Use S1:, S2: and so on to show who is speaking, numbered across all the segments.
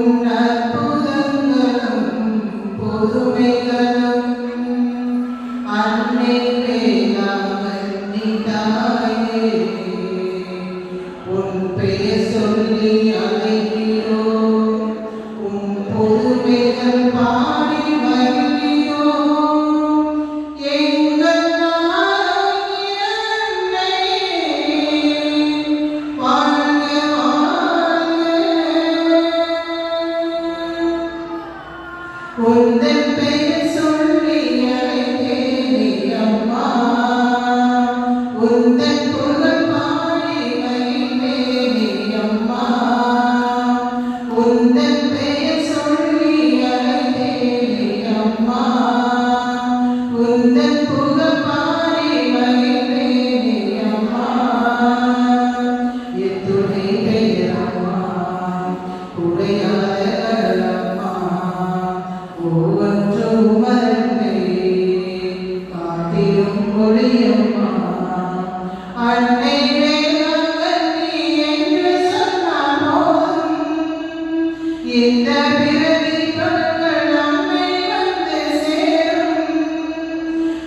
S1: Oh, no. o el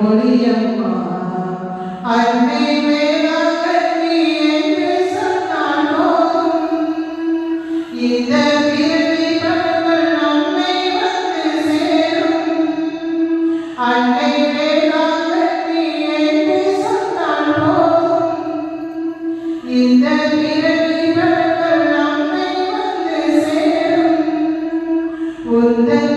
S1: மொழியம்மா அன்னை வேளாங்கண்ணி என்று சொன்னால் போதும் இந்த பிறவி கடவுள் நம்மை வந்து சேரும். அன்னை வேளாங்கண்ணி என்று சொன்னால் போதும் இந்த பிறவி கடவுள் நம்மை வந்து சேரும். உந்தன்